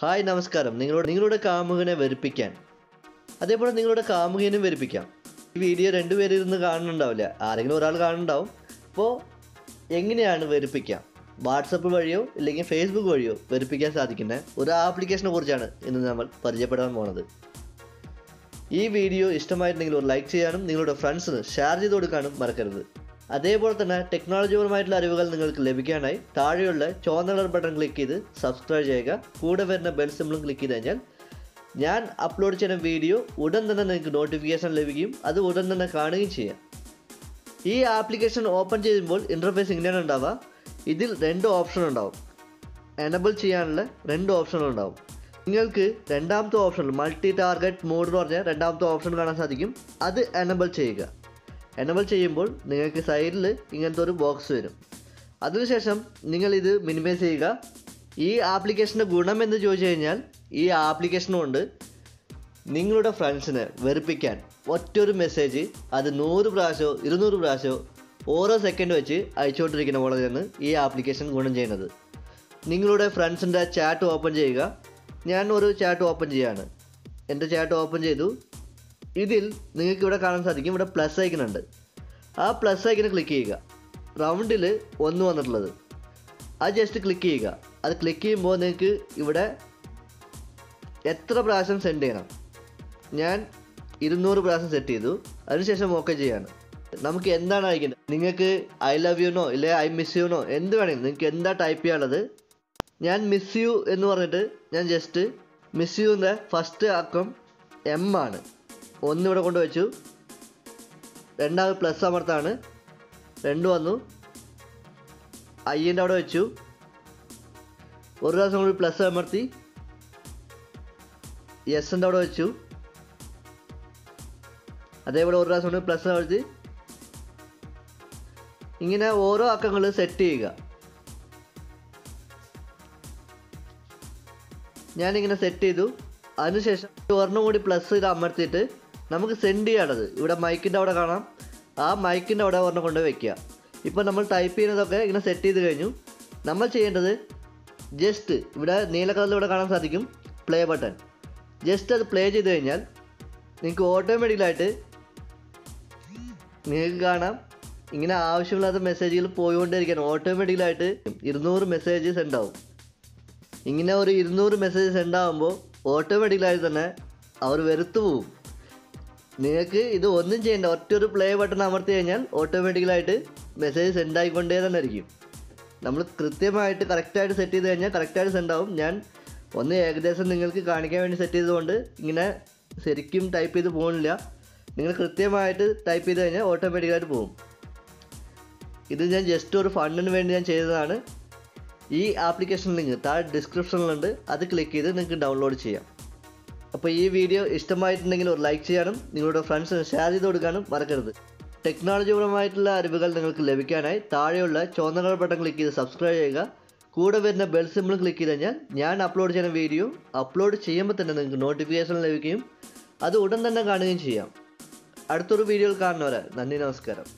Hi നമസ്കാരം. നിങ്ങളോട് നിങ്ങളുടെ കാമുകനെ വെറുപ്പിക്കാൻ. അതേപോലെ നിങ്ങളുടെ കാമുകനും വെറുപ്പിക്കാം. ഈ വീഡിയോ രണ്ടുപേരും ഇരുന്ന് കാണുന്നുണ്ടാവില്ല. ആരെങ്കിലും ഒരാൾ കാണുന്നുണ്ടാവും. അപ്പോൾ എങ്ങനെയാണ് വെറുപ്പിക്കാം? വാട്സപ്പ് വഴിയോ ഇല്ലെങ്കിൽ ഫേസ്ബുക്ക് വഴിയോ വെറുപ്പിക്കാൻ സാധിക്കുന്ന ഒരു ആപ്ലിക്കേഷനെ കുറിച്ചാണ് ഇന്ന് നമ്മൾ പരിചയപ്പെടാൻ പോണത്. ഈ വീഡിയോ ഇഷ്ടമായിട്ടുണ്ടെങ്കിൽ ഒരു ലൈക്ക് ചെയ്യാനും നിങ്ങളുടെ ഫ്രണ്ട്സിന് ഷെയർ ചെയ്ത് കൊടുക്കാനും മറക്കരുത്. അതേപോലെ തന്നെ ടെക്നോളജിപരമായിട്ടുള്ള അറിവുകൾ നിങ്ങൾക്ക് ലഭിക്കാനായി താഴെയുള്ള ചുവന്ന കളർ ബട്ടൺ ക്ലിക്ക് ചെയ്ത് സബ്സ്ക്രൈബ് ചെയ്യുക. കൂടെ വരുന്ന ബെൽ സിമ്പിളും ക്ലിക്ക് ചെയ്ത് കഴിഞ്ഞാൽ ഞാൻ അപ്ലോഡ് ചെയ്യുന്ന വീഡിയോ ഉടൻ തന്നെ നിങ്ങൾക്ക് നോട്ടിഫിക്കേഷൻ ലഭിക്കും അത് ഉടൻ തന്നെ കാണുകയും ചെയ്യാം. ഈ ആപ്ലിക്കേഷൻ ഓപ്പൺ ചെയ്യുമ്പോൾ ഇന്റർഫേസ് ഇങ്ങനെയാണ് ഉണ്ടാവുക. ഇതിൽ രണ്ട് ഓപ്ഷൻ ഉണ്ടാവും. എനബിൾ ചെയ്യാനുള്ള രണ്ട് ഓപ്ഷനുകൾ ഉണ്ടാവും. നിങ്ങൾക്ക് രണ്ടാമത്തെ ഓപ്ഷൻ മൾട്ടി ടാർഗറ്റ് മോഡ് എന്ന് പറഞ്ഞാൽ രണ്ടാമത്തെ ഓപ്ഷൻ കാണാൻ സാധിക്കും. അത് എനബിൾ ചെയ്യുക. എനബിൾ ചെയ്യുമ്പോൾ നിങ്ങൾക്ക് സൈഡിൽ ഇങ്ങനത്തെ ഒരു ബോക്സ് വരും. അതിനുശേഷം നിങ്ങളിത് മിനിമൈസ് ചെയ്യുക. ഈ ആപ്ലിക്കേഷന്റെ ഗുണം എന്ന് ചോദിച്ചു കഴിഞ്ഞാൽ ഈ ആപ്ലിക്കേഷൻ കൊണ്ട് നിങ്ങളുടെ ഫ്രണ്ട്സിനെ വെറുപ്പിക്കാൻ ഒറ്റൊരു മെസ്സേജ് അത് നൂറ് പ്രാവശ്യമോ ഇരുന്നൂറ് പ്രാവശ്യമോ ഓരോ സെക്കൻഡ് വെച്ച് അയച്ചുകൊണ്ടിരിക്കുന്ന പോലെയാണ് ഈ ആപ്ലിക്കേഷൻ ഗുണം ചെയ്യുന്നത്. നിങ്ങളുടെ ഫ്രണ്ട്സിന്റെ ചാറ്റ് ഓപ്പൺ ചെയ്യുക. ഞാൻ ഒരു ചാറ്റ് ഓപ്പൺ ചെയ്യാണ്. എന്റെ ചാറ്റ് ഓപ്പൺ ചെയ്തു. ഇതിൽ നിങ്ങൾക്ക് ഇവിടെ കാണാൻ സാധിക്കും ഇവിടെ പ്ലസ് ഐക്കൺ ഉണ്ട്. ആ പ്ലസ് ഐക്കൺ ക്ലിക്ക് ചെയ്യുക. റൗണ്ടിൽ ഒന്ന് വന്നിട്ടുള്ളത്. അത് ജസ്റ്റ് ക്ലിക്ക് ചെയ്യുക. അത് ക്ലിക്ക് ചെയ്യുമ്പോൾ നിങ്ങൾക്ക് ഇവിടെ എത്ര പ്രാവശ്യം സെൻഡ് ചെയ്യണം. ഞാൻ ഇരുന്നൂറ് പ്രാവശ്യം സെറ്റ് ചെയ്തു. അതിനുശേഷം ഓക്കെ ചെയ്യാണ്. നമുക്ക് എന്താണ് അയക്കേണ്ടത് നിങ്ങൾക്ക് ഐ ലവ് യുനോ ഇല്ലെ ഐ മിസ് യുനോ എന്ത് വേണമെങ്കിലും നിങ്ങൾക്ക് എന്താ ടൈപ്പ് ചെയ്യാനുള്ളത്? ഞാൻ മിസ് യു എന്ന് പറഞ്ഞിട്ട് ഞാൻ ജസ്റ്റ് മിസ് യുവിന്റെ ഫസ്റ്റ് അക്കം എം ആണ്. ഒന്ന് ഇവിടെ കൊണ്ട് വെച്ചു രണ്ടാമത് പ്ലസ് അമർത്താണ്. രണ്ട് വന്നു. അയ്യന്റെ അവിടെ വെച്ചു. ഒരു പ്രാവശ്യം കൂടി പ്ലസ് അമർത്തി. എസിന്റെ അവിടെ വെച്ചു. അതേപോലെ ഒരു പ്രാവശ്യം കൂടി പ്ലസ് അമർത്തി. ഇങ്ങനെ ഓരോ അക്കങ്ങൾ സെറ്റ് ചെയ്യുക. ഞാനിങ്ങനെ സെറ്റ് ചെയ്തു. അതിനുശേഷം ഒരെണ്ണം കൂടി പ്ലസ് ഇത് അമർത്തിയിട്ട് നമുക്ക് സെൻഡ് ചെയ്യാനുള്ളത് ഇവിടെ മൈക്കിന്റെ അവിടെ കാണാം. ആ മൈക്കിന്റെ അവിടെ ഒരെണ്ണം കൊണ്ട് വെക്കുക. ഇപ്പോൾ നമ്മൾ ടൈപ്പ് ചെയ്യുന്നതൊക്കെ ഇങ്ങനെ സെറ്റ് ചെയ്ത് കഴിഞ്ഞു. നമ്മൾ ചെയ്യേണ്ടത് ജസ്റ്റ് ഇവിടെ നീല കളറിൽ ഇവിടെ കാണാൻ സാധിക്കും പ്ലേ ബട്ടൺ ജസ്റ്റ് അത് പ്ലേ ചെയ്ത് കഴിഞ്ഞാൽ നിങ്ങൾക്ക് ഓട്ടോമാറ്റിക്കലായിട്ട് നിങ്ങൾക്ക് കാണാം. ഇങ്ങനെ ആവശ്യമില്ലാത്ത മെസ്സേജുകൾ പോയിക്കൊണ്ടിരിക്കാൻ ഓട്ടോമാറ്റിക്കലായിട്ട് ഇരുന്നൂറ് മെസ്സേജ് സെൻഡ് ആവും. ഇങ്ങനെ ഒരു ഇരുന്നൂറ് മെസ്സേജ് സെൻഡ് ആകുമ്പോൾ തന്നെ അവർ വെറുത്തു പോവും. നിങ്ങൾക്ക് ഇത് ഒന്നും ചെയ്യേണ്ട ഒറ്റ ഒരു പ്ലേ ബട്ടൺ അമർത്തി കഴിഞ്ഞാൽ ഓട്ടോമാറ്റിക്കലായിട്ട് മെസ്സേജ് സെൻഡ് ആയിക്കൊണ്ടേ തന്നെ ആയിരിക്കും നമ്മൾ കൃത്യമായിട്ട് കറക്റ്റായിട്ട് സെറ്റ് ചെയ്ത് കഴിഞ്ഞാൽ കറക്റ്റായിട്ട് സെൻഡ് ആവും. ഞാൻ ഒന്ന് ഏകദേശം നിങ്ങൾക്ക് കാണിക്കാൻ വേണ്ടി സെറ്റ് ചെയ്തുകൊണ്ട് ഇങ്ങനെ ശരിക്കും ടൈപ്പ് ചെയ്ത് പോകുന്നില്ല നിങ്ങൾ കൃത്യമായിട്ട് ടൈപ്പ് ചെയ്ത് കഴിഞ്ഞാൽ ഓട്ടോമാറ്റിക്കലായിട്ട് പോകും ഇത് ഞാൻ ജസ്റ്റ് ഒരു ഫണ്ടിന് വേണ്ടി ഞാൻ ചെയ്തതാണ്. ഈ ആപ്ലിക്കേഷൻ ലിങ്ക് താഴെ ഡിസ്ക്രിപ്ഷനിലുണ്ട് അത് ക്ലിക്ക് ചെയ്ത് നിങ്ങൾക്ക് ഡൗൺലോഡ് ചെയ്യാം. അപ്പോൾ ഈ വീഡിയോ ഇഷ്ടമായിട്ടുണ്ടെങ്കിൽ ഒരു ലൈക്ക് ചെയ്യാനും നിങ്ങളുടെ ഫ്രണ്ട്സിന് ഷെയർ ചെയ്ത് കൊടുക്കാനും മറക്കരുത്. ടെക്നോളജിപരമായിട്ടുള്ള അറിവുകൾ നിങ്ങൾക്ക് ലഭിക്കാനായി താഴെയുള്ള ചോദനകൾ ബട്ടൺ ക്ലിക്ക് ചെയ്ത് സബ്സ്ക്രൈബ് ചെയ്യുക. കൂടെ വരുന്ന ബെൽ സിമ്പിൾ ക്ലിക്ക് ചെയ്ത് കഴിഞ്ഞാൽ ഞാൻ അപ്ലോഡ് ചെയ്യുന്ന വീഡിയോ അപ്ലോഡ് ചെയ്യുമ്പോൾ തന്നെ നിങ്ങൾക്ക് നോട്ടിഫിക്കേഷൻ ലഭിക്കുകയും അത് ഉടൻ തന്നെ കാണുകയും ചെയ്യാം. അടുത്തൊരു വീഡിയോയിൽ കാണുന്നവരെ നന്ദി നമസ്കാരം.